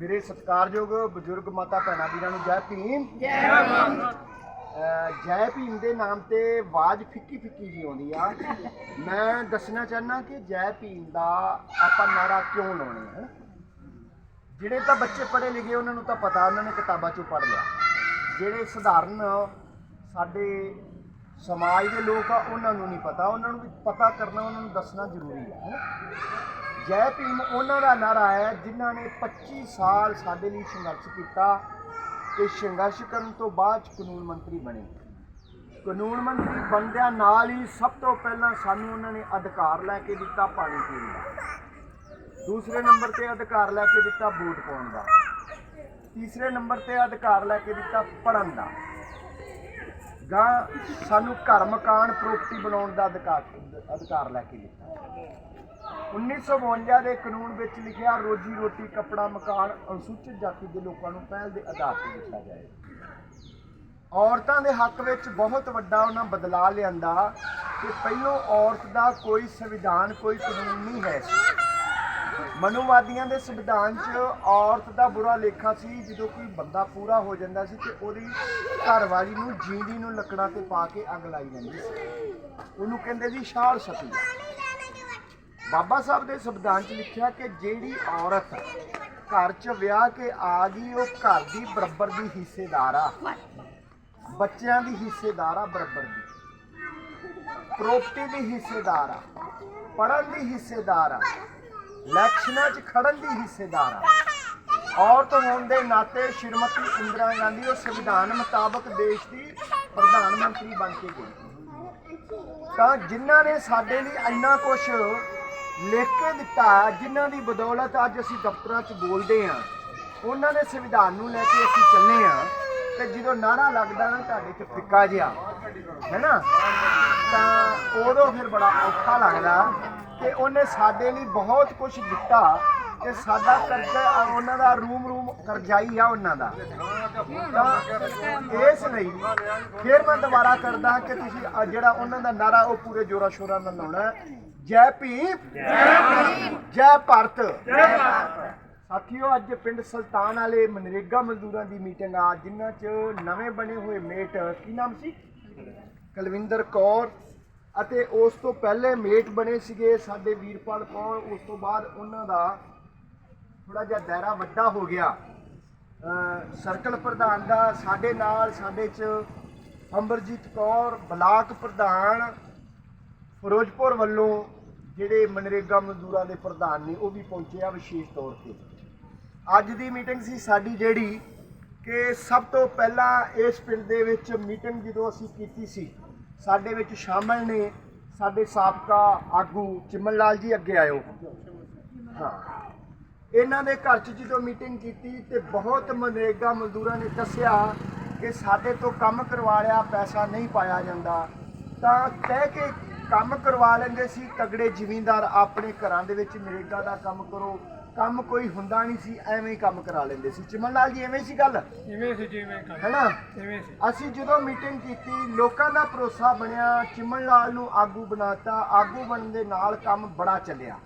ਮੇਰੇ ਸਤਿਕਾਰਯੋਗ ਬਜ਼ੁਰਗ ਮਾਤਾ ਭੈਣਾਂ ਵੀਰਾਂ ਨੂੰ ਜੈ ਭੀਮ। ਜੈ ਭੀਮ। ਜੈ ਭੀਮ ਦੇ ਨਾਮ ਤੇ ਆਵਾਜ਼ ਫਿੱਕੀ ਫਿੱਕੀ ਜੀ ਆਉਂਦੀ ਆ। ਮੈਂ ਦੱਸਣਾ ਚਾਹਨਾ ਕਿ ਜੈ ਭੀਮ ਦਾ ਆਪਾਂ ਨਾਰਾ ਕਿਉਂ ਲਾਉਣੇ ਆ? ਜਿਹੜੇ ਤਾਂ ਬੱਚੇ ਪੜ੍ਹੇ ਲਿਖੇ ਉਹਨਾਂ ਨੂੰ ਤਾਂ ਪਤਾ ਉਹਨਾਂ ਨੇ ਕਿਤਾਬਾਂ ਚੋਂ ਪੜ੍ਹ ਲਿਆ। ਜਿਹੜੇ ਸਧਾਰਨ ਸਾਡੇ ਸਮਾਜ ਦੇ ਲੋਕ ਆ ਉਹਨਾਂ ਨੂੰ ਨਹੀਂ ਪਤਾ। ਉਹਨਾਂ ਨੂੰ ਵੀ ਪਤਾ ਕਰਨਾ ਉਹਨਾਂ ਨੂੰ ਦੱਸਣਾ ਜ਼ਰੂਰੀ ਹੈ। ਜੈ ਭੀਮ, ਉਹਨਾਂ ਦਾ ਨਾਰਾ ਹੈ ਜਿਨ੍ਹਾਂ ਨੇ 25 ਸਾਲ ਸਾਡੇ ਲਈ ਸੰਘਰਸ਼ ਕੀਤਾ ਤੇ ਸੰਘਰਸ਼ ਕਰਨ ਤੋਂ ਬਾਅਦ 'ਚ ਕਾਨੂੰਨ ਮੰਤਰੀ ਬਣੇ। ਕਾਨੂੰਨ ਮੰਤਰੀ ਬਣਦਿਆਂ ਨਾਲ ਹੀ ਸਭ ਤੋਂ ਪਹਿਲਾਂ ਸਾਨੂੰ ਉਹਨਾਂ ਨੇ ਅਧਿਕਾਰ ਲੈ ਕੇ ਦਿੱਤਾ ਪਾਣੀ ਪੀਣ ਦਾ। ਦੂਸਰੇ ਨੰਬਰ ਤੇ ਅਧਿਕਾਰ ਲੈ ਕੇ ਦਿੱਤਾ ਵੋਟ ਪਾਉਣ ਦਾ। ਤੀਸਰੇ ਨੰਬਰ ਤੇ ਅਧਿਕਾਰ ਲੈ ਕੇ ਦਿੱਤਾ ਪੜਨ ਦਾ। ਗਾਂ ਸਾਨੂੰ ਘਰ, ਮਕਾਨ ਪ੍ਰਾਪਰਟੀ ਬਣਾਉਣ ਦਾ ਅਧਿਕਾਰ ਅਧਿਕਾਰ ਲੈ ਕੇ ਦਿੱਤਾ। 1952 ਦੇ ਕਾਨੂੰਨ ਵਿੱਚ ਲਿਖਿਆ ਰੋਜੀ ਰੋਟੀ, ਕੱਪੜਾ, ਮਕਾਨ ਅਨੁਸੂਚਿਤ ਜਾਤੀ ਦੇ ਲੋਕਾਂ ਨੂੰ ਪਹਿਲ ਦੇ ਆਧਾਰ ਤੇ ਦਿੱਤਾ ਜਾਏ। ਔਰਤਾਂ ਦੇ ਹੱਕ ਵਿੱਚ ਬਹੁਤ ਵੱਡਾ ਉਹਨਾਂ ਬਦਲਾਅ ਲਿਆਂਦਾ ਕਿ ਪਹਿਲੋਂ ਔਰਤ ਦਾ ਕੋਈ ਸੰਵਿਧਾਨ, ਕੋਈ ਕਾਨੂੰਨ ਨਹੀਂ ਹੈ। ਮਨੁਵਾਦੀਆਂ ਦੇ ਸੰਵਿਧਾਨ 'ਚ ਔਰਤ ਦਾ ਬੁਰਾ ਲੇਖਾ ਸੀ, ਜਦੋਂ ਕੋਈ ਬੰਦਾ ਪੂਰਾ ਹੋ ਜਾਂਦਾ ਸੀ ਤੇ ਉਹਦੀ ਘਰਵਾਲੀ ਨੂੰ ਜੀਂਦੀ ਨੂੰ ਲੱਕੜਾਂ ਤੇ ਪਾ ਕੇ ਅੱਗ ਲਾਈ ਜਾਂਦੀ ਸੀ। ਉਹਨੂੰ ਕਹਿੰਦੇ ਸੀ ਛਾਲ ਸਤੀ ਬਾਬਾ ਸਾਹਿਬ ਦੇ ਸੰਵਿਧਾਨ 'ਚ ਲਿਖਿਆ ਕਿ ਜਿਹੜੀ ਔਰਤ ਘਰ 'ਚ ਵਿਆਹ ਕੇ ਆ ਗਈ, ਉਹ ਘਰ ਦੀ ਬਰਾਬਰ ਦੀ ਹਿੱਸੇਦਾਰ ਆ। ਬੱਚਿਆਂ ਦੀ ਹਿੱਸੇਦਾਰ ਆ ਬਰਾਬਰ ਦੀ। ਪ੍ਰਾਪਰਟੀ ਦੀ ਹਿੱਸੇਦਾਰ ਆ ਪੜਨ ਦੀ ਹਿੱਸੇਦਾਰ ਆ, ਇਲੈਕਸ਼ਨਾਂ 'ਚ ਖੜਨ ਦੀ ਹਿੱਸੇਦਾਰ ਆ। ਔਰਤ ਹੋਣ ਦੇ ਨਾਤੇ ਸ਼੍ਰੀਮਤੀ ਇੰਦਰਾ ਗਾਂਧੀ ਉਹ ਸੰਵਿਧਾਨ ਮੁਤਾਬਕ ਦੇਸ਼ ਦੀ ਪ੍ਰਧਾਨ ਮੰਤਰੀ ਬਣ ਕੇ ਗਈ। ਤਾਂ ਜਿਨ੍ਹਾਂ ਨੇ ਸਾਡੇ ਲਈ ਇੰਨਾ ਕੁਝ ਲਿਖ ਕੇ ਦਿੱਤਾ ਜਿਨ੍ਹਾਂ ਦੀ ਬਦੌਲਤ ਅੱਜ ਅਸੀਂ ਦਫ਼ਤਰਾਂ 'ਚ ਬੋਲਦੇ ਹਾਂ, ਉਹਨਾਂ ਦੇ ਸੰਵਿਧਾਨ ਨੂੰ ਲੈ ਕੇ ਅਸੀਂ ਚੱਲੇ ਹਾਂ ਤੇ ਜਦੋਂ ਨਾਰਾ ਲੱਗਦਾ ਨਾ ਤੁਹਾਡੇ 'ਚ ਫਿੱਕਾ ਜਿਹਾ ਹੈਨਾ ਤਾਂ ਉਦੋਂ ਫਿਰ ਬੜਾ ਔਖਾ ਲੱਗਦਾ ਕਿ ਉਹਨੇ ਸਾਡੇ ਲਈ ਬਹੁਤ ਕੁਝ ਦਿੱਤਾ ਤੇ ਸਾਡਾ ਕਰਜ਼ਾ, ਉਹਨਾਂ ਦਾ ਰੂਮ ਰੂਮ ਕਰਜ਼ਾਈ ਆ ਉਹਨਾਂ ਦਾ। ਤਾਂ ਇਸ ਲਈ ਫਿਰ ਮੈਂ ਦੁਬਾਰਾ ਕਰਦਾ ਕਿ ਤੁਸੀਂ ਆਹ ਜਿਹੜਾ ਉਹਨਾਂ ਦਾ ਨਾਰਾ ਉਹ ਪੂਰੇ ਜੋਰਾ ਸ਼ੋਰਾ ਨਾਲ ਲਾਉਣਾ ਜੈ ਭੀਮ। ਜੈ ਭੀਮ ਜੈ ਭਾਰਤ। ਜੈ ਭਾਰਤ ਸਾਥੀਓ, ਅੱਜ ਪਿੰਡ ਸੁਲਤਾਨ ਵਾਲੇ ਮਨਰੇਗਾ ਮਜ਼ਦੂਰਾਂ ਦੀ ਮੀਟਿੰਗ ਆ, ਜਿਨ੍ਹਾਂ 'ਚ ਨਵੇਂ ਬਣੇ ਹੋਏ ਮੇਟ, ਕੀ ਨਾਮ ਸੀ? ਕੁਲਵਿੰਦਰ ਕੌਰ। ਅਤੇ ਉਸ ਤੋਂ ਪਹਿਲੇ ਮੇਟ ਬਣੇ ਸੀਗੇ ਸਾਡੇ ਵੀਰਪਾਲ ਕੌਰ। ਉਸ ਤੋਂ ਬਾਅਦ ਉਹਨਾਂ ਦਾ ਥੋੜਾ ਜਿਹਾ ਦਾਇਰਾ ਵੱਡਾ ਹੋ ਗਿਆ। ਸਰਕਲ ਪ੍ਰਧਾਨ ਦਾ ਸਾਡੇ ਨਾਲ, ਸਾਡੇ ਚ ਅੰਬਰਜੀਤ ਕੌਰ, ਬਲਾਕ ਪ੍ਰਧਾਨ ਫਿਰੋਜ਼ਪੁਰ ਵੱਲੋਂ ਜਿਹੜੇ ਮਨਰੇਗਾ ਮਜ਼ਦੂਰਾਂ ਦੇ ਪ੍ਰਧਾਨ ਨੇ ਉਹ ਵੀ ਪਹੁੰਚੇ ਆ ਵਿਸ਼ੇਸ਼ ਤੌਰ ਤੇ। ਅੱਜ ਦੀ ਮੀਟਿੰਗ ਸੀ ਸਾਡੀ ਜਿਹੜੀ ਕਿ ਸਭ ਤੋਂ ਪਹਿਲਾਂ ਇਸ ਪਿੰਡ ਦੇ ਵਿੱਚ ਮੀਟਿੰਗ ਜਦੋਂ ਅਸੀਂ ਕੀਤੀ ਸੀ, ਸਾਡੇ ਵਿੱਚ ਸ਼ਾਮਲ ਨੇ ਸਾਡੇ ਸਾਬਕਾ ਆਗੂ ਚਿਮਨ ਲਾਲ ਜੀ ਅੱਗੇ ਆਇਓ। ਹਾਂ। ਇਹਨਾਂ ਦੇ ਘਰ 'ਚ ਜਦੋਂ ਮੀਟਿੰਗ ਕੀਤੀ ਤੇ ਬਹੁਤ ਮਨਰੇਗਾ ਮਜ਼ਦੂਰਾਂ ਨੇ ਦੱਸਿਆ ਕਿ ਸਾਡੇ ਤੋਂ ਕੰਮ ਕਰਵਾ ਲਿਆ, ਪੈਸਾ ਨਹੀਂ ਪਾਇਆ ਜਾਂਦਾ, ਤਾਂ ਕਹਿ ਕੇ ਕੰਮ ਕਰਵਾ ਲੈਂਦੇ ਸੀ ਤਗੜੇ ਜ਼ਿਮੀਂਦਾਰ ਆਪਣੇ ਘਰਾਂ ਦੇ ਵਿੱਚ ਨਰੇਗਾ ਦਾ ਕੰਮ ਕਰੋ ਕੰਮ ਕੋਈ ਹੁੰਦਾ ਨਹੀਂ ਸੀ ਐਵੇਂ ਹੀ ਕੰਮ ਕਰਾ ਲੈਂਦੇ ਸੀ। ਚਿਮਨ ਲਾਲ ਜੀ ਐਵੇਂ ਸੀ ਗੱਲ? ਜਿਵੇਂ ਸੀ ਜਿਵੇਂ ਕਰ। ਹੈਨਾ? ਜਿਵੇਂ ਸੀ। ਅਸੀਂ ਜਦੋਂ ਮੀਟਿੰਗ ਕੀਤੀ ਲੋਕਾਂ ਦਾ ਭਰੋਸਾ ਬਣਿਆ ਚਿਮਨ ਲਾਲ ਨੂੰ ਆਗੂ ਬਣਾਤਾ ਆਗੂ ਬਣਨ ਦੇ ਨਾਲ ਕੰਮ ਬੜਾ ਚੱਲਿਆ।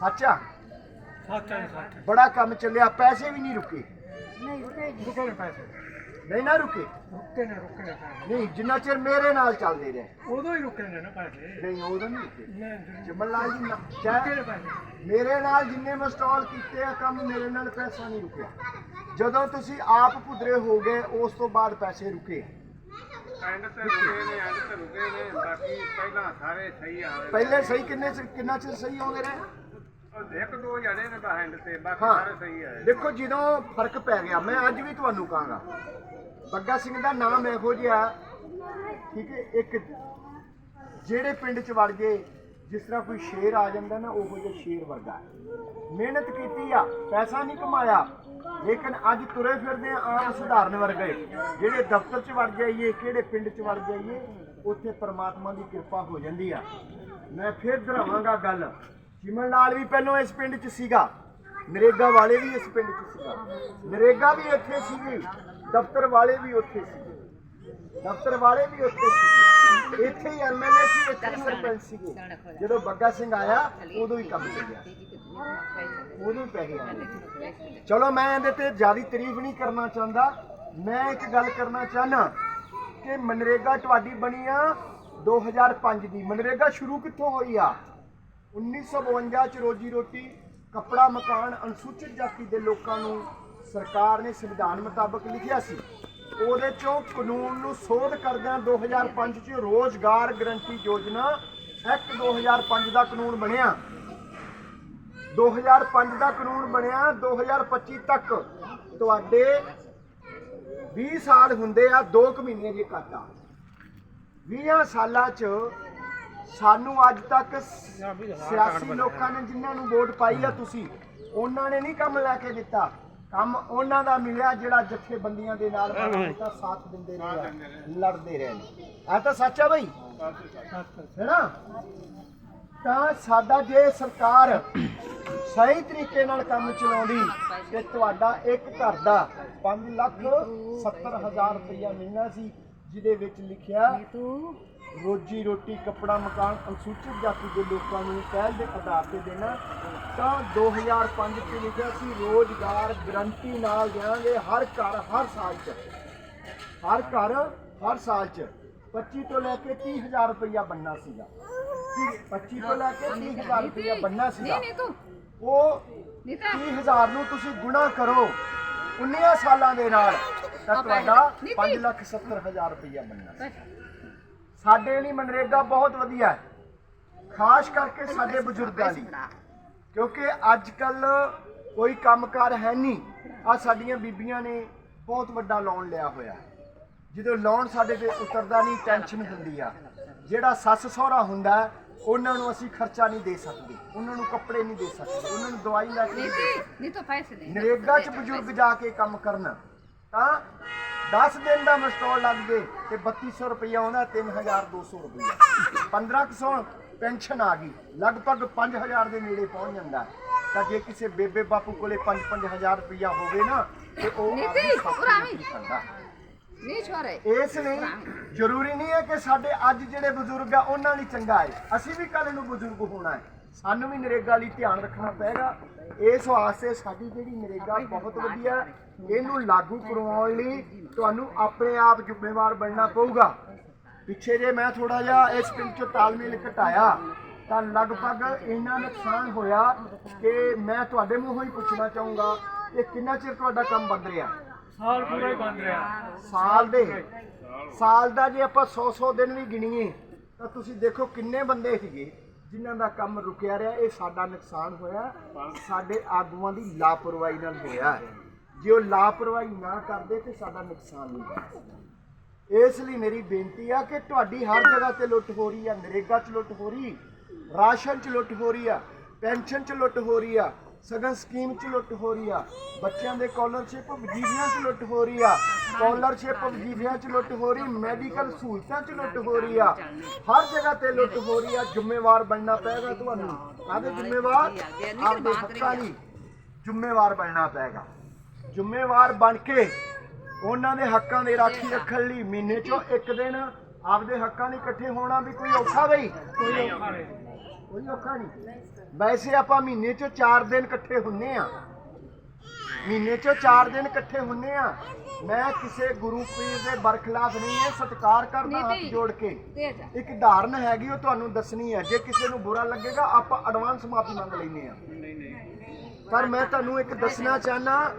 ਸੱਚਾ ਸੱਚ ਹੈ ਸੱਚ ਬੜਾ ਕੰਮ ਚੱਲਿਆ ਪੈਸੇ ਵੀ ਨਹੀਂ ਰੁਕੇ। ਰੁਕੇ ਨੇ ਪੈਸੇ। ਨਹੀਂ ਨਾ ਰੁਕੇ। ਰੁਕੇ ਨੇ ਰੁਕੇ ਨੇ ਨਹੀਂ ਜਿੰਨਾ ਚਿਰ ਮੇਰੇ ਨਾਲ ਚੱਲਦੇ ਰਹੇ। ਉਦੋਂ ਹੀ ਰੁਕੇ ਨੇ ਨਾ ਪੈਸੇ ਨਹੀਂ ਉਦੋਂ ਨਹੀਂ ਰੁਕੇ। ਲਾਲ ਜੀ ਨਾ- ਨੇ ਪੈਸੇ ਮੇਰੇ ਨਾਲ ਜਿੰਨੇ ਮੈਂ ਸਟਾਲ ਕੀਤੇ ਆ ਕੰਮ ਮੇਰੇ ਨਾਲ ਪੈਸਾ ਨਹੀਂ ਰੁਕਿਆ। ਜਦੋਂ ਤੁਸੀਂ ਆਪ ਪੁੱਧਰੇ ਹੋ ਗਏ ਉਸ ਤੋਂ ਬਾਅਦ ਪੈਸੇ ਰੁਕੇ। ਐਂਡ ਤੇ ਰੁਕੇ ਨੇ ਐਂਡ ਤੇ ਰੁਕੇ ਨੇ ਬਾਕੀ ਪਹਿਲਾਂ ਸਾਰੇ ਸਹੀ ਆ ਰਹੇ ਪਹਿਲੇ ਸਹੀ ਕਿੰਨੇ ਕਿੰਨਾ ਚਿਰ ਸਹੀ ਆਉਂਦੇ ਰਹੇ? ਨੇ। ਇੱਕ ਦੋ ਜਣੇ ਨੇ ਤਾਂ ਐਂਡ ਤੇ ਬਾਕੀ ਹਾਂ। ਸਾਰੇ ਸਹੀ ਆਏ ਦੇਖੋ ਜਦੋਂ ਫ਼ਰਕ ਪੈ ਗਿਆ ਮੈਂ ਅੱਜ ਵੀ ਤੁਹਾਨੂੰ ਕਹਾਂਗਾ। ਬੱਗਾ ਸਿੰਘ ਦਾ ਨਾਮ ਇਹੋ ਜਿਹਾ ਠੀਕ ਹੈ, ਇੱਕ ਜਿਹੜੇ ਪਿੰਡ ਚ ਵੜ ਗਏ, ਜਿਸ ਤਰ੍ਹਾਂ ਕੋਈ ਸ਼ੇਰ ਆ ਜਾਂਦਾ ਨਾ, ਉਹੋ ਜਿਹਾ ਸ਼ੇਰ ਵਰਗਾ ਮਿਹਨਤ ਕੀਤੀ ਆ, ਪੈਸਾ ਨਹੀਂ ਕਮਾਇਆ, ਲੇਕਿਨ ਅੱਜ ਤੁਰੇ ਫਿਰਦੇ ਆ ਆਮ ਸਧਾਰਨ ਵਰਗੇ, ਜਿਹੜੇ ਦਫ਼ਤਰ ਚ ਵੜ ਜਾਈਏ, ਕਿਹੜੇ ਪਿੰਡ ਚ ਵੜ ਜਾਈਏ, ਉੱਥੇ ਪਰਮਾਤਮਾ ਦੀ ਕਿਰਪਾ ਹੋ ਜਾਂਦੀ ਆ। ਮੈਂ ਫਿਰ ਦੁਹਰਾਵਾਂਗਾ ਗੱਲ। ਚਿਮਨ ਲਾਲ ਵੀ ਪਹਿਲਾਂ ਇਸ ਪਿੰਡ ਚ ਸੀਗਾ, ਨਰੇਗਾ ਵਾਲੇ ਵੀ ਇਸ ਪਿੰਡ ਚ ਸੀਗਾ। ਨਰੇਗਾ ਵੀ ਇੱਥੇ ਸੀਗੀ। ਦਫ਼ਤਰ ਵਾਲੇ ਵੀ ਉੱਥੇ ਸੀ। ਦਫ਼ਤਰ ਵਾਲੇ ਵੀ ਉੱਥੇ ਸੀ। ਇੱਥੇ ਹੀ ਐਮਐਲਏ ਸੀ, ਇੱਥੇ ਸਰਪੰਚ ਸੀ ਜਦੋਂ ਬੱਗਾ ਸਿੰਘ ਆਇਆ, ਉਦੋਂ ਹੀ ਕੰਮ ਚੱਲਿਆ ਉਹਨੂੰ ਪੈਸੇ ਆਉਂਦੇ ਚਲੋ, ਮੈਂ ਇਹਦੇ ਤੇ ਜ਼ਿਆਦਾ ਤਾਰੀਫ ਨਹੀਂ ਕਰਨਾ ਚਾਹੁੰਦਾ। ਮੈਂ ਇੱਕ ਗੱਲ ਕਰਨਾ ਚਾਹਨਾ ਕਿ ਮਨਰੇਗਾ ਤੁਹਾਡੀ ਬਣੀ ਆ 2005 ਦੀ। ਮਨਰੇਗਾ ਸ਼ੁਰੂ ਕਿੱਥੋਂ ਹੋਈ ਆ? 1952 ਚ ਰੋਜੀ ਰੋਟੀ, ਕੱਪੜਾ, ਮਕਾਨ ਅਨੁਸੂਚਿਤ ਜਾਤੀ ਦੇ ਲੋਕਾਂ ਨੂੰ ਸਰਕਾਰ ਨੇ ਸੰਵਿਧਾਨ ਮੁਤਾਬਕ ਲਿਖਿਆ ਸੀ। ਉਹਦੇ ਚੋਂ ਕਾਨੂੰਨ ਨੂੰ ਸੋਧ ਕਰਦਿਆਂ 2005 ਚ ਰੋਜ਼ਗਾਰ ਗਰੰਟੀ ਯੋਜਨਾ ਐਕਟ 2005 ਦਾ ਕਾਨੂੰਨ ਬਣਿਆ। 2005 ਦਾ ਕਾਨੂੰਨ ਬਣਿਆ 2025 ਤੱਕ। ਤੁਹਾਡੇ 20 ਸਾਲ ਹੁੰਦੇ ਆ 2 ਕੁ ਮਹੀਨੇ ਜੇ ਕਰਦਾ 20 ਸਾਲਾਂ ਚ ਸਾਨੂੰ ਅੱਜ ਤੱਕ ਸਿਆਸੀ ਲੋਕਾਂ ਨੇ ਜਿਨ੍ਹਾਂ ਨੂੰ ਵੋਟ ਪਾਈ ਆ ਤੁਸੀਂ, ਉਹਨਾਂ ਨੇ ਨਹੀਂ ਕੰਮ ਲੈ ਕੇ ਦਿੱਤਾ। ਕੰਮ ਉਹਨਾਂ ਦਾ ਮਿਲਿਆ ਜਿਹੜਾ ਜਥੇਬੰਦੀਆਂ ਦੇ ਨਾਲ ਸਾਥ ਦਿੰਦੇ ਰਹੇ ਆ, ਲੜਦੇ ਰਹੇ ਨੇ। ਇਹ ਤਾਂ ਸੱਚ ਆ ਬਈ। ਹੈਨਾ? ਤਾਂ ਸਾਡਾ ਜੇ ਸਰਕਾਰ ਸਹੀ ਤਰੀਕੇ ਨਾਲ ਕੰਮ ਚਲਾਉਂਦੀ ਤੇ ਤੁਹਾਡਾ ਇੱਕ ਘਰ ਦਾ 5 ਲੱਖ 70 ਹਜ਼ਾਰ ਰੁਪਇਆ ਮਿਲਣਾ ਸੀ ਜਿਹਦੇ ਵਿੱਚ ਲਿਖਿਆ ਰੋਜੀ ਰੋਟੀ ਕੱਪੜਾ ਮਕਾਨ ਅਨੁਸੂਚਿਤ ਜਾਤੀ ਦੇ ਲੋਕਾਂ ਨੂੰ ਪਹਿਲ ਦੇ ਆਧਾਰ ਤੇ ਦੇਣਾ ਤਾਂ 2005 ਚ ਲਿਖਿਆ ਸੀ ਰੋਜ਼ਗਾਰ ਗਰੰਟੀ ਨਾਲ ਦੇਵਾਂਗੇ ਹਰ ਘਰ ਹਰ ਸਾਲ ਚ। ਹਰ ਘਰ ਹਰ ਸਾਲ ਚ। 25 ਤੋਂ ਲੈ ਕੇ 30000 ਰੁਪਇਆ ਬੰਨਾ ਸੀਗਾ। 25 ਤੋਂ ਲੈ ਕੇ 30000 ਰੁਪਇਆ ਬੰਨਾ ਸੀਗਾ। ਉਹ ਨੀਤਾ 30000 ਨੂੰ ਤੁਸੀਂ ਗੁਣਾ ਕਰੋ 19 ਸਾਲਾਂ ਦੇ ਨਾਲ ਤਾਂ। ਤੁਹਾਡਾ ਨੀਤੀ। 5 ਲੱਖ 70 ਹਜ਼ਾਰ ਰੁਪਇਆ ਬਣਨਾ ਸਾਡੇ ਲਈ ਮਨਰੇਗਾ ਬਹੁਤ ਵਧੀਆ ਹੈ। ਖਾਸ ਕਰਕੇ ਸਾਡੇ ਬਜ਼ੁਰਗਾਂ ਲਈ। ਕਿਉਂਕਿ ਅੱਜ ਕੱਲ ਕੋਈ ਕੰਮਕਾਰ ਹੈ ਨਹੀਂ। ਆ ਸਾਡੀਆਂ ਬੀਬੀਆਂ ਨੇ ਬਹੁਤ ਵੱਡਾ ਲੋਨ ਲਿਆ ਹੋਇਆ ਹੈ। ਜਦੋਂ ਲੋਨ ਸਾਡੇ ਤੇ ਉਤਰਦਾ ਨਹੀਂ ਟੈਨਸ਼ਨ ਹੁੰਦੀ ਆ। ਜਿਹੜਾ ਸੱਸ ਸਹੁਰਾ ਹੁੰਦਾ ਉਹਨਾਂ ਨੂੰ ਅਸੀਂ ਖਰਚਾ ਨਹੀਂ ਦੇ ਸਕਦੇ। ਉਹਨਾਂ ਨੂੰ ਕੱਪੜੇ ਨਹੀਂ ਦੇ ਸਕਦੇ। ਉਹਨਾਂ ਨੂੰ ਦਵਾਈ ਲੈ ਕੇ ਨਹੀਂ ਦੇ ਸਕਦੇ। ਨੀਤੀ ਨਹੀਂ ਤਾਂ ਪੈਸੇ ਦੇ ਨਰੇਗਾ ਚ ਬਜ਼ੁਰਗ ਜਾ ਕੇ ਕੰਮ ਕਰਨ। ਤਾਂ 10 ਦਿਨ ਦਾ ਮਸਟੋਲ ਲੱਗ ਜੇ ਤੇ 3200 ਰੁਪਇਆ ਆਉਂਦਾ 3200 ਰੁਪਇਆ 1500 ਪੈਨਸ਼ਨ ਆ ਗਈ। ਲਗਭਗ 5000 ਦੇ ਨੇੜੇ ਪਹੁੰਚ ਜਾਂਦਾ। ਤਾਂ ਜੇ ਕਿਸੇ ਬੇਬੇ ਬਾਪੂ ਕੋਲੇ 5-5000 ਰੁਪਇਆ ਹੋਵੇ ਨਾ ਤੇ ਉਹ ਆਪਣੀ ਕਰਦਾ? ਨਹੀਂ ਛੋਰੇ। ਇਸ ਲਈ ਜ਼ਰੂਰੀ ਨਹੀਂ ਹੈ ਕਿ ਸਾਡੇ ਅੱਜ ਜਿਹੜੇ ਬਜ਼ੁਰਗ ਆ ਉਹਨਾਂ ਲਈ ਚੰਗਾ ਹੈ। ਅਸੀਂ ਵੀ ਕੱਲ ਨੂੰ ਬਜ਼ੁਰਗ ਹੋਣਾ ਹੈ। ਸਾਨੂੰ ਵੀ ਨਰੇਗਾ ਲਈ ਧਿਆਨ ਰੱਖਣਾ ਪਏਗਾ। ਇਸ ਵਾਸਤੇ ਸਾਡੀ ਜਿਹੜੀ ਨਰੇਗਾ ਬਹੁਤ ਵਧੀਆ। ਇਹਨੂੰ ਲਾਗੂ ਕਰਵਾਉਣ ਲਈ ਤੁਹਾਨੂੰ ਆਪਣੇ ਆਪ ਜ਼ਿੰਮੇਵਾਰ ਬਣਨਾ ਪਊਗਾ। ਪਿੱਛੇ ਜੇ ਮੈਂ ਥੋੜਾ ਜਿਹਾ ਇਸ ਪਿੰਡ ਚ ਤਾਲਮੇਲ ਘਟਾਇਆ ਤਾਂ ਲਗਭਗ ਇੰਨਾ ਨੁਕਸਾਨ ਹੋਇਆ ਕਿ ਮੈਂ ਤੁਹਾਡੇ ਮੂੰਹੋਂ ਹੀ ਪੁੱਛਣਾ ਚਾਹੂੰਗਾ ਕਿ ਕਿੰਨਾ ਚਿਰ ਤੁਹਾਡਾ ਕੰਮ ਬੰਦ ਰਿਹਾ? ਸਾਲ ਪੂਰਾ ਹੀ ਬੰਦ ਰਿਹਾ। ਸਾਲ ਦੇ? ਸਾਲ ਦਾ ਜੇ ਆਪਾਂ 100 100 ਦਿਨ ਵੀ ਗਿਣੀਏ ਤਾਂ ਤੁਸੀਂ ਦੇਖੋ ਕਿੰਨੇ ਬੰਦੇ ਸੀਗੇ ਜਿਨ੍ਹਾਂ ਦਾ ਕੰਮ ਰੁਕਿਆ ਰਿਹਾ ਇਹ ਸਾਡਾ ਨੁਕਸਾਨ ਹੋਇਆ ਸਾਡੇ ਆਗੂਆਂ ਦੀ ਲਾਪਰਵਾਹੀ ਨਾਲ ਹੋਇਆ। ਜੇ ਉਹ ਲਾਪਰਵਾਹੀ ਨਾ ਕਰਦੇ ਤੇ ਸਾਡਾ ਨੁਕਸਾਨ ਨਹੀਂ ਹੋਣਾ ਇਸ ਲਈ ਮੇਰੀ ਬੇਨਤੀ ਆ ਕਿ ਤੁਹਾਡੀ ਹਰ ਜਗ੍ਹਾ ਤੇ ਲੁੱਟ ਹੋ ਰਹੀ ਆ, ਨਰੇਗਾ 'ਚ ਲੁੱਟ ਹੋ ਰਹੀ, ਰਾਸ਼ਨ 'ਚ ਲੁੱਟ ਹੋ ਰਹੀ ਆ, ਪੈਨਸ਼ਨ 'ਚ ਲੁੱਟ ਹੋ ਰਹੀ ਆ, ਸਗਨ ਸਕੀਮ 'ਚ ਲੁੱਟ ਹੋ ਰਹੀ ਆ, ਬੱਚਿਆਂ ਦੇ ਸਕਾਲਰਸ਼ਿਪ ਵਜੀਫਿਆਂ 'ਚ ਲੁੱਟ ਹੋ ਰਹੀ ਆ ਸਕਾਲਰਸ਼ਿਪ ਵਜੀਫਿਆਂ 'ਚ ਲੁੱਟ ਹੋ ਰਹੀ ਮੈਡੀਕਲ ਸਹੂਲਤਾਂ 'ਚ ਲੁੱਟ ਹੋ ਰਹੀ ਆ, ਹਰ ਜਗ੍ਹਾ ਤੇ ਲੁੱਟ ਹੋ ਰਹੀ ਆ, ਜ਼ਿੰਮੇਵਾਰ ਬਣਨਾ ਪਏਗਾ ਤੁਹਾਨੂੰ। ਕਾਹਦੇ ਜ਼ਿੰਮੇਵਾਰ? ਆਪਦੇ ਹੱਕਾਂ ਲਈ ਜ਼ਿੰਮੇਵਾਰ ਬਣਨਾ ਪਏਗਾ। ਜ਼ਿੰਮੇਵਾਰ ਬਣ ਕੇ ਉਹਨਾਂ ਦੇ ਹੱਕਾਂ ਦੇ ਰਾਖੀ ਰੱਖਣ ਲਈ ਮਹੀਨੇ 'ਚੋਂ ਇੱਕ ਦਿਨ ਆਪਦੇ ਹੱਕਾਂ ਲਈ ਇਕੱਠੇ ਹੋਣਾ ਵੀ ਕੋਈ ਔਖਾ ਬਈ। ਕੋਈ ਔਖਾ ਨਹੀਂ। ਕੋਈ ਔਖਾ ਨਹੀਂ। ਵੈਸੇ ਆਪਾਂ ਮਹੀਨੇ 'ਚ 4 ਦਿਨ ਇਕੱਠੇ ਹੁੰਨੇ ਆ। ਮਹੀਨੇ 'ਚ 4 ਦਿਨ ਇਕੱਠੇ ਹੁੰਨੇ ਆ। ਮੈਂ ਕਿਸੇ ਗੁਰੂ ਪੀਰ ਦੇ ਬਰਖਲਾਫ ਨਹੀਂ ਹੈ ਸਤਿਕਾਰ ਕਰਦਾ ਹੱਥ। ਜੋੜ ਕੇ। ਇੱਕ ਧਾਰਨ ਹੈਗੀ ਉਹ ਤੁਹਾਨੂੰ ਦੱਸਣੀ ਹੈ ਜੇ ਕਿਸੇ ਨੂੰ ਬੁਰਾ ਲੱਗੇਗਾ ਆਪਾਂ ਐਡਵਾਂਸ ਮਾਫੀ ਮੰਗ ਲੈਨੇ ਆ। ਪਰ ਮੈਂ ਤੁਹਾਨੂੰ ਇੱਕ ਦੱਸਣਾ ਚਾਹਨਾ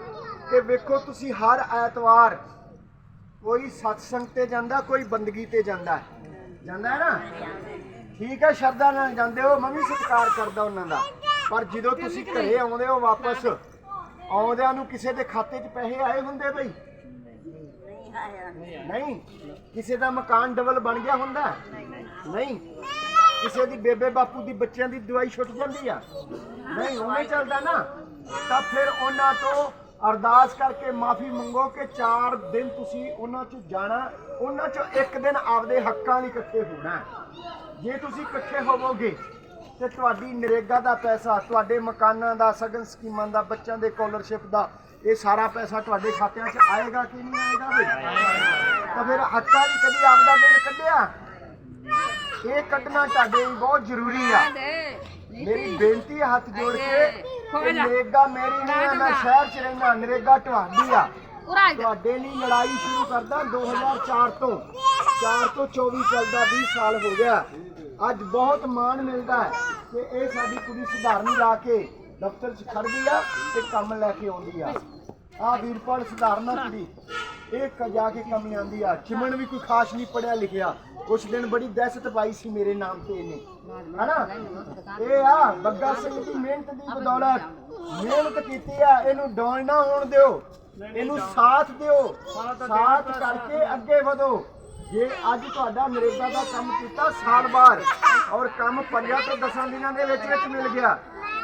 ਕਿ ਵੇਖੋ ਤੁਸੀਂ ਹਰ ਐਤਵਾਰ ਕੋਈ ਸਤਸੰਗ ਤੇ ਜਾਂਦਾ, ਕੋਈ ਬੰਦਗੀ ਤੇ ਜਾਂਦਾ। ਜਾਂਦਾ ਹੈ ਨਾ? ਠੀਕ ਹੈ, ਸ਼ਰਧਾ ਨਾਲ ਜਾਂਦੇ ਹੋ, ਮੈਂ ਵੀ ਸਤਿਕਾਰ ਕਰਦਾ ਉਹਨਾਂ ਦਾ। ਪਰ ਜਦੋਂ ਤੁਸੀਂ ਘਰੇ ਆਉਂਦੇ ਹੋ ਵਾਪਸ, ਆਉਂਦਿਆਂ ਨੂੰ ਕਿਸੇ ਦੇ ਖਾਤੇ 'ਚ ਪੈਸੇ ਆਏ ਹੁੰਦੇ ਬਈ? ਨਹੀਂ, ਕਿਸੇ ਦਾ ਮਕਾਨ ਡਬਲ ਬਣ ਗਿਆ ਹੁੰਦਾ ਨਹੀਂ, ਕਿਸੇ ਦੀ ਬੇਬੇ ਬਾਪੂ ਦੀ ਬੱਚਿਆਂ ਦੀ ਦਵਾਈ ਛੁੱਟ ਜਾਂਦੀ ਆ? ਨਹੀਂ, ਉਵੇਂ ਚੱਲਦਾ ਨਾ। ਤਾਂ ਫਿਰ ਉਹਨਾਂ ਤੋਂ ਅਰਦਾਸ ਕਰਕੇ ਮਾਫੀ ਮੰਗੋ ਕਿ 4 ਦਿਨ ਤੁਸੀਂ ਉਹਨਾਂ 'ਚ ਜਾਣਾ ਉਹਨਾਂ 'ਚੋਂ ਇੱਕ ਦਿਨ ਆਪਦੇ ਹੱਕਾਂ ਲਈ ਇਕੱਠੇ ਹੋਣਾ। ਜੇ ਤੁਸੀਂ ਇਕੱਠੇ ਹੋਵੋਗੇ ਤੇ ਤੁਹਾਡੀ ਨਰੇਗਾ ਦਾ ਪੈਸਾ ਤੁਹਾਡੇ ਮਕਾਨਾਂ ਦਾ ਸਗਨ ਸਕੀਮਾਂ ਦਾ ਬੱਚਿਆਂ ਦੇ ਸਕਾਲਰਸ਼ਿਪ ਦਾ ਇਹ ਸਾਰਾ ਪੈਸਾ ਤੁਹਾਡੇ ਖਾਤਿਆਂ 'ਚ ਆਏਗਾ ਕਿ ਨਹੀਂ ਆਏਗਾ ਵੀ? ਤਾਂ ਫਿਰ ਹੱਕਾਂ ਲਈ ਕਦੀ ਆਪਦਾ ਦਿਨ ਕੱਢਿਆ? ਇਹ ਕੱਢਣਾ ਤੁਹਾਡੇ ਲਈ ਬਹੁਤ ਜ਼ਰੂਰੀ ਆ। ਮੇਰੀ ਬੇਨਤੀ ਹੈ ਹੱਥ ਜੋੜ ਕੇ ਹੋ ਇਹ ਜਾ। ਨਰੇਗਾ ਮੇਰੀ ਨਹੀਂ ਆ, ਮੈਂ। ਸ਼ਹਿਰ 'ਚ ਰਹਿਣਾ ਨਰੇਗਾ ਤੁਹਾਡੀ ਆ। ਇਧਰ ਤੁਹਾਡੇ ਲਈ ਲੜਾਈ ਸ਼ੁਰੂ ਕਰਦਾ 2004 ਤੋਂ। 4 ਤੋਂ 24 ਚੱਲਦਾ 20 ਸਾਲ ਹੋ ਗਿਆ। ਅੱਜ ਬਹੁਤ ਮਾਣ ਮਿਲਦਾ ਹੈ ਕਿ ਇਹ ਸਾਡੀ ਕੁੜੀ ਸੁਧਾਰਨੀ ਲਾ ਕੇ ਦਫ਼ਤਰ 'ਚ ਖੜਦੀ ਆ ਤੇ ਕੰਮ ਲੈ ਕੇ ਆਉਂਦੀ ਆ। ਆ ਵੀਰਪਾਲ ਸੁਧਾਰਨਾ ਕੁੜੀ। ਇਹ ਕ ਜਾ ਕੇ ਕੰਮ ਲਿਆਂਦੀ ਆ। ਚਿਮਨ ਵੀ ਕੋਈ ਖਾਸ ਨਹੀਂ ਪੜਿਆ ਲਿਖਿਆ। ਉਸ ਦਿਨ ਬੜੀ ਦਹਿਸ਼ਤ ਪਾਈ ਸੀ ਮੇਰੇ ਨਾਮ ਤੇ ਇਹਨੇ। ਹਨਾ? ਇਹ ਆ ਬੱਗਾ ਸਿੰਘ ਦੀ ਮਿਹਨਤ ਦੀ ਬਦੌਲਤ ਮਿਹਨਤ ਕੀਤੀ ਆ ਇਹਨੂੰ ਡਾਉਣ ਨਾ ਹੋਣ ਦਿਓ। ਇਹਨੂੰ ਸਾਥ ਦਿਓ। ਸਾਥ ਕਰਕੇ ਅੱਗੇ ਵਧੋ। ਜੇ ਅੱਜ ਤੁਹਾਡਾ ਨਰੇਗਾ ਦਾ ਕੰਮ ਕੀਤਾ ਸਾਲ ਬਾਅਦ ਔਰ ਕੰਮ ਪੰਜਾਂ ਤੋਂ 10 ਦਿਨਾਂ ਦੇ ਵਿੱਚ ਵਿੱਚ ਮਿਲ ਗਿਆ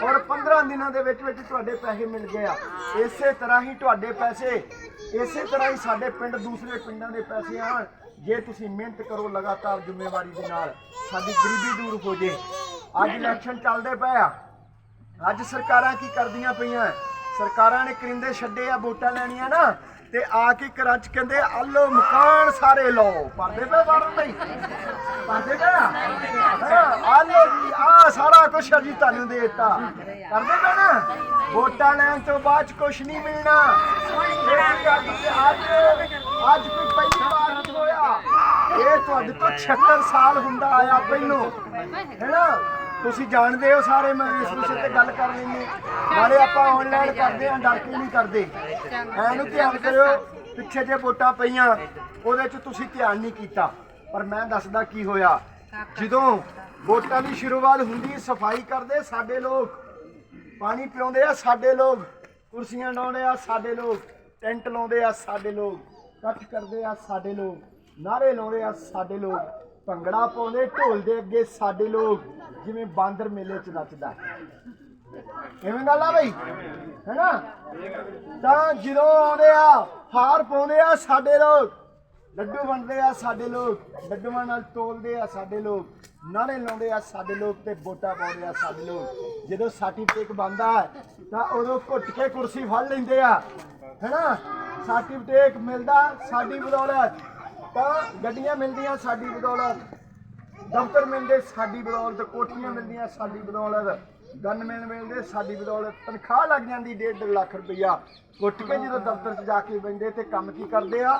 ਔਰ 15 ਦਿਨਾਂ ਦੇ ਵਿੱਚ ਵਿੱਚ ਤੁਹਾਡੇ ਪੈਸੇ ਮਿਲ ਗਏ ਆ ਇਸੇ ਤਰ੍ਹਾਂ ਹੀ ਤੁਹਾਡੇ ਪੈਸੇ ਇਸੇ ਤਰ੍ਹਾਂ ਹੀ ਸਾਡੇ ਪਿੰਡ ਦੂਸਰੇ ਪਿੰਡਾਂ ਦੇ ਪੈਸੇ ਆਣ ਜੇ ਤੁਸੀਂ ਮਿਹਨਤ ਕਰੋ ਲਗਾਤਾਰ ਜ਼ਿੰਮੇਵਾਰੀ ਦੇ ਨਾਲ, ਸਾਡੀ ਗਰੀਬੀ ਦੂਰ ਹੋ ਜੇ। ਅੱਜ ਇਲੈਕਸ਼ਨ ਚੱਲਦੇ ਪਏ ਆ। ਅੱਜ ਸਰਕਾਰਾਂ ਕੀ ਕਰਦੀਆਂ ਪਈਆਂ? ਸਰਕਾਰਾਂ ਨੇ ਕਰਿੰਦੇ ਛੱਡੇ ਆ ਵੋਟਾਂ ਲੈਣੀਆਂ ਨਾ, ਤੇ ਆ ਕੇ ਘਰਾਂ ਚ ਕਹਿੰਦੇ, ਆਲੋ ਮਕਾਨ ਸਾਰੇ ਲਓ। ਪਰਦੇ ਪਏ ਵੜਨ ਲਈ ਪਰਦੇ ਪਏ ਆ? ਹਾਂ, ਆਲੋ ਜੀ ਆ ਸਾਰਾ ਕੁਝ ਜੀ ਤੁਹਾਨੂੰ ਦੇ ਕਰਦੇ ਪਏ ਨਾ? ਵੋਟਾਂ ਲੈਣ ਤੋਂ ਬਾਅਦ ਚ ਕੁਝ ਨਹੀਂ ਮਿਲਣਾ ਇਹ ਗੱਲ ਤੇ ਅੱਜ ਅੱਜ ਕੋਈ ਪਹਿਲੀ ਵਾਰ ਨਹੀਂ ਹੋਇਆ ਇਹ ਤੁਹਾਡੇ ਤੋਂ 76 ਸਾਲ ਹੁੰਦਾ ਆਇਆ ਪਹਿਲੋਂ। ਹੈਨਾ? ਤੁਸੀਂ ਜਾਣਦੇ ਹੋ ਸਾਰੇ, ਮੈਂ ਇਸ ਵਿਸ਼ੇ ਤੇ ਗੱਲ ਕਰ ਲੈਂਦੇ ਨਾਲੇ ਆਪਾਂ ਆਨਲਾਈਨ ਕਰਦੇ ਆਂ ਡਰ ਕੇ ਨਹੀਂ ਕਰਦੇ। ਐਨੂੰ ਧਿਆਨ ਕਰਿਓ, ਪਿੱਛੇ ਜੇ ਵੋਟਾਂ ਪਈਆਂ, ਉਹਦੇ 'ਚ ਤੁਸੀਂ ਧਿਆਨ ਨਹੀਂ ਕੀਤਾ। ਪਰ ਮੈਂ ਦੱਸਦਾ ਕੀ ਹੋਇਆ। ਜਦੋਂ ਵੋਟਾਂ ਦੀ ਸ਼ੁਰੂਆਤ ਹੁੰਦੀ, ਸਫ਼ਾਈ ਕਰਦੇ ਸਾਡੇ ਲੋਕ। ਪਾਣੀ ਪਿਆਉਂਦੇ ਆ ਸਾਡੇ ਲੋਕ। ਕੁਰਸੀਆਂ ਡਾਉਂਦੇ ਆ ਸਾਡੇ ਲੋਕ। ਟੈਂਟ ਲਾਉਂਦੇ ਆ ਸਾਡੇ ਲੋਕ। ਇਕੱਠ ਕਰਦੇ ਆ ਸਾਡੇ ਲੋਕ। ਨਾਰੇ ਲਾਉਂਦੇ ਆ ਸਾਡੇ ਲੋਕ, ਭੰਗੜਾ ਪਾਉਂਦੇ ਢੋਲ ਦੇ ਅੱਗੇ ਸਾਡੇ ਲੋਕ, ਜਿਵੇਂ ਬਾਂਦਰ ਮੇਲੇ 'ਚ ਨੱਚਦਾ। ਐਵੇਂ ਗੱਲ ਆ ਬਈ? ਹੈਨਾ? ਤਾਂ ਜਦੋਂ ਆਉਂਦੇ ਆ, ਹਾਰ ਪਾਉਂਦੇ ਆ ਸਾਡੇ ਲੋਕ, ਲੱਡੂ ਵੰਡਦੇ ਆ ਸਾਡੇ ਲੋਕ, ਲੱਡੂਆਂ ਨਾਲ ਤੋਲਦੇ ਆ ਸਾਡੇ ਲੋਕ, ਨਾਰੇ ਲਾਉਂਦੇ ਆ ਸਾਡੇ ਲੋਕ ਤੇ ਵੋਟਾਂ ਪਾਉਂਦੇ ਆ ਸਾਡੇ ਲੋਕ। ਜਦੋਂ ਸਰਟੀਫਿਕੇਟ ਬੰਦਾ ਤਾਂ ਉਦੋਂ ਘੁੱਟ ਕੇ ਕੁਰਸੀ ਫੜ ਲੈਂਦੇ ਆ। ਹੈਨਾ? ਸਰਟੀਫਿਕੇਟ ਮਿਲਦਾ ਸਾਡੀ ਬਦੌਲਤ। ਤਾਂ ਗੱਡੀਆਂ ਮਿਲਦੀਆਂ ਸਾਡੀ ਬਦੌਲਤ। ਦਫ਼ਤਰ ਮਿਲਦੇ ਸਾਡੀ ਬਦੌਲਤ, ਕੋਠੀਆਂ ਮਿਲਦੀਆਂ ਸਾਡੀ ਬਦੌਲਤ ਗਨਮੈਨ ਮਿਲਦੇ ਸਾਡੀ ਬਦੌਲਤ। ਤਨਖਾਹ ਲੱਗ ਜਾਂਦੀ 1.5 ਲੱਖ ਰੁਪਈਆ। ਉੱਠ ਕੇ ਜਦੋਂ ਦਫ਼ਤਰ 'ਚ ਜਾ ਕੇ ਬੈਂਦੇ ਤੇ ਕੰਮ ਕੀ ਕਰਦੇ ਆ?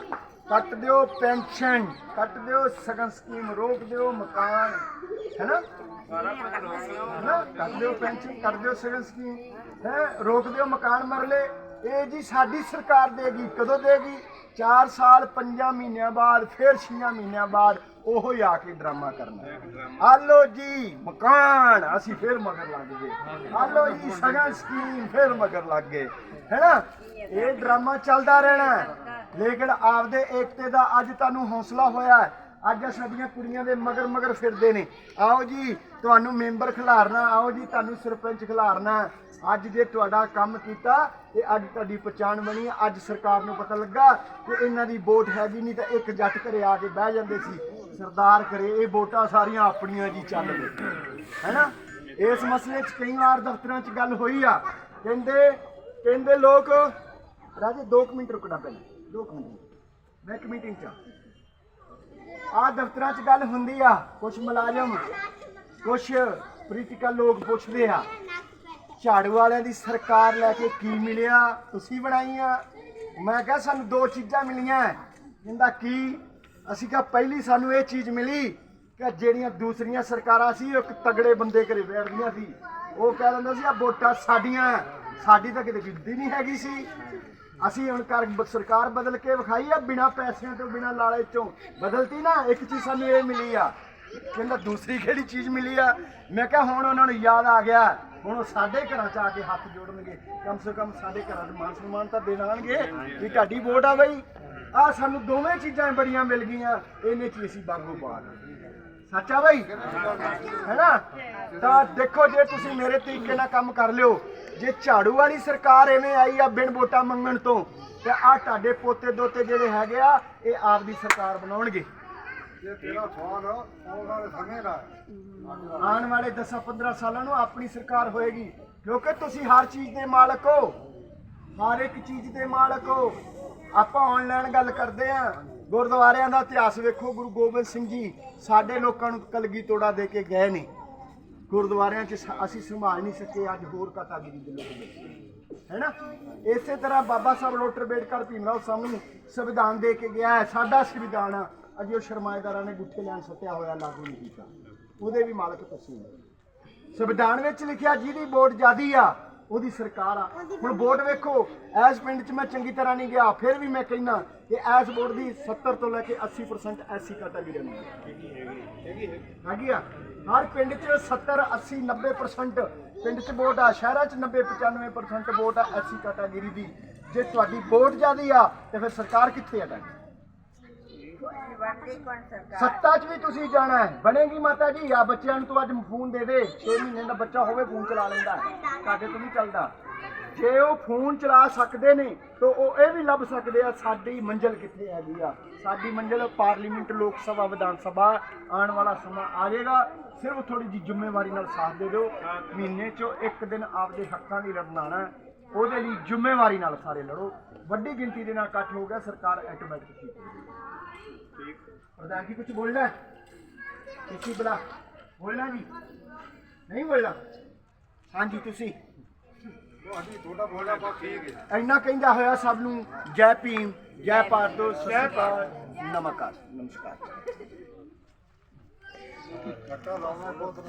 ਕੱਟ ਦਿਓ ਪੈਨਸ਼ਨ, ਕੱਟ ਦਿਓ ਸਗਨ ਸਕੀਮ, ਰੋਕ ਦਿਓ ਮਕਾਨ, ਹੈਨਾ? ਹੈਨਾ? ਕੱਟ ਦਿਓ ਪੈਨਸ਼ਨ, ਕੱਟ ਦਿਓ ਸਗਨ ਸਕੀਮ, ਹੈ? ਰੋਕ ਦਿਓ ਮਕਾਨ ਮਰਲੇ। ਇਹ ਜੀ ਸਾਡੀ ਸਰਕਾਰ ਦੇਗੀ, ਕਦੋਂ ਦੇਗੀ? 4 ਸਾਲ 5 ਮਹੀਨਿਆਂ ਬਾਅਦ ਫਿਰ 6 ਮਹੀਨਿਆਂ ਬਾਅਦ ਉਹੋ ਹੀ ਆ ਕੇ ਡਰਾਮਾ ਕਰਨਾ। ਆਲੋ ਜੀ ਮਕਾਨ। ਅਸੀਂ ਫਿਰ ਮਗਰ ਲੱਗ ਗਏ। ਆਲੋ ਜੀ ਸਗਨ ਸਕੀਮ ਫਿਰ ਮਗਰ ਲੱਗ ਗਏ। ਹੈਨਾ? ਇਹ ਡਰਾਮਾ ਚੱਲਦਾ ਰਹਿਣਾ। ਲੇਕਿਨ ਆਪਦੇ ਏਕਤੇ ਦਾ ਅੱਜ ਤੁਹਾਨੂੰ ਹੌਸਲਾ ਹੋਇਆ ਅੱਜ ਸਾਡੀਆਂ ਕੁੜੀਆਂ ਦੇ ਮਗਰ ਮਗਰ ਫਿਰਦੇ ਨੇ। ਆਓ ਜੀ ਤੁਹਾਨੂੰ ਮੈਂਬਰ ਖਿਲਾਰਨਾ, ਆਓ ਜੀ, ਤੁਹਾਨੂੰ ਸਰਪੰਚ ਖਿਲਾਰਨਾ। ਅੱਜ ਜੇ ਤੁਹਾਡਾ ਕੰਮ ਕੀਤਾ, ਤੇ ਅੱਜ ਤੁਹਾਡੀ ਪਛਾਣ ਬਣੀ ਅੱਜ ਸਰਕਾਰ ਨੂੰ ਪਤਾ ਲੱਗਾ ਕਿ ਇਹਨਾਂ ਦੀ ਵੋਟ ਹੈਗੀ ਨਹੀਂ, ਤਾਂ ਇੱਕ ਜੱਟ ਘਰੇ ਆ ਕੇ ਬਹਿ ਜਾਂਦੇ ਸੀ। ਸਰਦਾਰ ਕਰੇ ਇਹ ਵੋਟਾਂ ਸਾਰੀਆਂ ਆਪਣੀਆਂ ਜੀ ਚੱਲ ਪਏ ਹੈਨਾ? ਇਸ ਮਸਲੇ 'ਚ ਕਈ ਵਾਰ ਦਫ਼ਤਰਾਂ 'ਚ ਗੱਲ ਹੋਈ ਆ। ਕਹਿੰਦੇ ਕਹਿੰਦੇ ਲੋਕ, ਰਾਜੇ 2 ਮਿੰਟ ਰੁਕਣਾ ਪੈਣਾ। 2 ਮਿੰਟ। ਮੈਂ ਇੱਕ ਮੀਟਿੰਗ 'ਚ ਆ। ਆਹ ਦਫ਼ਤਰਾਂ 'ਚ ਗੱਲ ਹੁੰਦੀ ਆ ਕੁਝ ਮੁਲਾਜ਼ਮ ਕੁਝ ਪੋਲੀਟੀਕਲ ਲੋਕ ਪੁੱਛਦੇ ਆ, ਝਾੜੂ ਵਾਲਿਆਂ ਦੀ ਸਰਕਾਰ ਲੈ ਕੇ ਕੀ ਮਿਲਿਆ, ਤੁਸੀਂ ਬਣਾਈਆਂ? ਮੈਂ ਕਿਹਾ ਸਾਨੂੰ ਦੋ ਚੀਜ਼ਾਂ ਮਿਲੀਆਂ। ਕਹਿੰਦਾ ਕੀ? ਅਸੀਂ ਕਿਹਾ ਪਹਿਲੀ ਸਾਨੂੰ ਇਹ ਚੀਜ਼ ਮਿਲੀ ਕਿ ਜਿਹੜੀਆਂ ਦੂਸਰੀਆਂ ਸਰਕਾਰਾਂ ਸੀ, ਉਹ ਇੱਕ ਤਗੜੇ ਬੰਦੇ ਘਰੇ ਬੈਠਦੀਆਂ ਸੀ। ਉਹ ਕਹਿ ਦਿੰਦਾ ਸੀ ਆ ਵੋਟਾਂ ਸਾਡੀਆਂ ਸਾਡੀ ਤਾਂ ਕਿਤੇ ਗਿਣਤੀ ਨਹੀਂ ਹੈਗੀ ਸੀ। ਅਸੀਂ ਹੁਣ ਕਰ ਸਰਕਾਰ ਬਦਲ ਕੇ ਵਿਖਾਈ ਆ, ਬਿਨਾ ਪੈਸਿਆਂ ਤੋਂ, ਬਿਨਾ ਲਾਲੇ ਚੋਂ ਬਦਲਤੀ ਨਾ, ਇੱਕ ਚੀਜ਼ ਸਾਨੂੰ ਇਹ ਮਿਲੀ ਆ ਕਹਿੰਦਾ ਦੂਸਰੀ ਕਿਹੜੀ ਚੀਜ਼ ਮਿਲੀ ਆ? ਮੈਂ ਕਿਹਾ ਹੁਣ ਉਹਨਾਂ ਨੂੰ ਯਾਦ ਆ ਗਿਆ। ਹੁਣ ਉਹ ਸਾਡੇ ਘਰਾਂ ਚ ਆ ਕੇ ਹੱਥ ਜੋੜਨਗੇ। ਕਮ ਸੇ ਕਮ ਸਾਡੇ ਘਰਾਂ ਚ ਮਾਨ ਸਨਮਾਨ ਤਾਂ ਦੇਣਾਣਗੇ ਵੀ ਤੁਹਾਡੀ ਵੋਟ ਆ ਬਈ। ਆ ਸਾਨੂੰ ਦੋਵੇਂ ਚੀਜ਼ਾਂ ਬੜੀਆਂ ਮਿਲ ਗਈਆਂ। ਇਹਨੇ ਚ ਅਸੀਂ ਬਾਗੋ ਪਾ ਲਏ ਸੱਚਾ ਬਈ? ਹੈਨਾ ਤਾਂ ਦੇਖੋ ਜੇ ਤੁਸੀਂ ਮੇਰੇ ਤਰੀਕੇ ਨਾਲ ਕੰਮ ਕਰ ਲਿਓ, ਜੇ ਝਾੜੂ ਵਾਲੀ ਸਰਕਾਰ ਐਵੇਂ ਆਈ ਆ ਬਿਨ ਵੋਟਾਂ ਮੰਗਣ ਤੋਂ, ਤੇ ਆ ਤੁਹਾਡੇ ਪੋਤੇ ਦੋਤੇ ਜਿਹੜੇ ਹੈਗੇ ਆ, ਇਹ ਆਪਦੀ ਸਰਕਾਰ ਬਣਾਉਣਗੇ। ਇਹ ਤੇਰਾ ਸਵਾਲ ਆਉਣ ਵਾਲੇ ਸਮੇਂ ਦਾ ਹੈ। ਆਉਣ ਵਾਲੇ 10-15 ਸਾਲਾਂ ਨੂੰ ਆਪਣੀ ਸਰਕਾਰ ਹੋਏਗੀ, ਕਿਉਂਕਿ ਤੁਸੀਂ ਹਰ ਚੀਜ਼ ਦੇ ਮਾਲਕ ਹੋ। ਹਰ ਇੱਕ ਚੀਜ਼ ਦੇ ਮਾਲਕ ਹੋ। ਆਪਾਂ ਆਨਲਾਈਨ ਗੱਲ ਕਰਦੇ ਆਂ ਗੁਰਦੁਆਰਿਆਂ ਦਾ ਇਤਿਹਾਸ ਵੇਖੋ, ਗੁਰੂ ਗੋਬਿੰਦ ਸਿੰਘ ਜੀ ਸਾਡੇ ਲੋਕਾਂ ਨੂੰ ਕਲਗੀ ਤੋੜਾ ਦੇ ਕੇ ਗਏ ਨੇ। ਗੁਰਦੁਆਰਿਆਂ 'ਚ ਅਸੀਂ ਸੰਭਾਲ ਨਹੀਂ ਸਕੇ, ਅੱਜ ਹੋਰ ਕਥਾਗਿਰੀ ਦੇ ਲੋਕ ਬੈਠੇ ਹੈਨਾ? ਇਸੇ ਤਰ੍ਹਾਂ ਬਾਬਾ ਸਾਹਿਬ ਡਾਕਟਰ ਅੰਬੇਡਕਰ ਭੀਮਰਾਓ ਸਾਨੂੰ ਸੰਵਿਧਾਨ ਦੇ ਕੇ ਗਿਆ ਹੈ, ਸਾਡਾ ਸੰਵਿਧਾਨ ਆ। ਅਜੇ ਉਹ ਸ਼ਰਮਾਏਦਾਰਾਂ ਨੇ ਗੁੱਠੇ ਲੈਣ ਸੱਤਿਆ ਹੋਇਆ, ਲਾਗੂ ਨਹੀਂ ਕੀਤਾ। ਉਹਦੇ ਵੀ ਮਾਲਕ ਤੁਸੀਂ ਹੋ ਸੰਵਿਧਾਨ ਵਿੱਚ ਲਿਖਿਆ, ਜਿਹਦੀ ਵੋਟ ਜ਼ਿਆਦੀ ਆ, ਉਹਦੀ ਸਰਕਾਰ ਆ। ਹੁਣ ਵੋਟ ਵੇਖੋ ਐਸ ਪਿੰਡ 'ਚ ਮੈਂ ਚੰਗੀ ਤਰ੍ਹਾਂ ਨਹੀਂ ਗਿਆ, ਫਿਰ ਵੀ ਮੈਂ ਕਹਿੰਦਾ ਕਿ ਐਸ ਵੋਟ ਦੀ 70 ਤੋਂ ਲੈ ਕੇ 80% ਐਸੀ ਕੈਟਾਗਰੀ ਨੂੰ ਹੈਗੀ ਆ? ਹਰ ਪਿੰਡ 'ਚ 70 80 90% ਪਿੰਡ 'ਚ ਵੋਟ ਆ, ਸ਼ਹਿਰਾਂ 'ਚ 90 95% ਵੋਟ ਆ ਐਸੀ ਕੈਟਾਗਰੀ ਦੀ। ਜੇ ਤੁਹਾਡੀ ਵੋਟ ਜ਼ਿਆਦੀ ਆ, ਤੇ ਫਿਰ ਸਰਕਾਰ ਕਿੱਥੇ ਆ ਤੁਹਾਡੀ ਸੱਤਾ 'ਚ ਵੀ ਤੁਸੀਂ ਜਾਣਾ ਹੈ। ਬਣੇਗੀ ਮਾਤਾ ਜੀ ਆ ਬੱਚਿਆਂ ਨੂੰ ਤੂੰ ਅੱਜ ਫੋਨ ਦੇ ਦੇ। 6 ਮਹੀਨੇ ਦਾ ਬੱਚਾ ਹੋਵੇ, ਫੋਨ ਚਲਾ ਲੈਂਦਾ ਹੈ। ਤੁਹਾਡੇ ਤੋਂ ਨਹੀਂ ਚੱਲਦਾ। ਜੇ ਉਹ ਫੋਨ ਚਲਾ ਸਕਦੇ ਨੇ, ਤਾਂ ਉਹ ਇਹ ਵੀ ਲੱਭ ਸਕਦੇ ਆ, ਸਾਡੀ ਮੰਜ਼ਿਲ ਕਿੱਥੇ ਹੈਗੀ ਆ? ਸਾਡੀ ਮੰਜ਼ਿਲ ਪਾਰਲੀਮੈਂਟ, ਲੋਕ ਸਭਾ, ਵਿਧਾਨ ਸਭਾ ਆਉਣ ਵਾਲਾ ਸਮਾਂ ਆ ਜਾਏਗਾ। ਸਿਰਫ ਥੋੜੀ ਜੀ ਜ਼ਿੰਮੇਵਾਰੀ ਨਾਲ ਸਾਥ ਦੇ ਦਿਓ। ਮਹੀਨੇ 'ਚੋਂ ਇੱਕ ਦਿਨ ਆਪਦੇ ਹੱਕਾਂ ਦੀ ਲੜਨਾ ਉਹਦੇ ਲਈ ਜ਼ਿੰਮੇਵਾਰੀ ਨਾਲ ਸਾਰੇ ਲੜੋ। ਵੱਡੀ ਗਿਣਤੀ ਦੇ ਨਾਲ ਇਕੱਠ ਹੋ ਗਿਆ, ਸਰਕਾਰ ਆਟੋਮੈਟਿਕ ਜੀ ਕੁਝ ਬੋਲਣਾ? ਹੈ ਤੁਸੀਂ ਬਲਾ। ਬੋਲਣਾ ਜੀ? ਨਹੀਂ ਬੋਲਣਾ? ਹਾਂਜੀ ਤੁਸੀਂ। ਤੁਹਾਡੀ ਤੁਹਾਡਾ ਬੋਲਣਾ ਬਹੁਤ ਠੀਕ ਹੈ। ਇੰਨਾ ਕਹਿੰਦਾ ਹੋਇਆ ਸਭ ਨੂੰ ਜੈ ਭੀਮ ਜੈ ਭਾਰਤ ਸ਼੍ਰੀ ਅਕਾਲ। ਨਮਸਕਾਰ ਨਮਸਕਾਰ। ਘੱਟਾ ਲਾਉਣਾ ਬਹੁਤ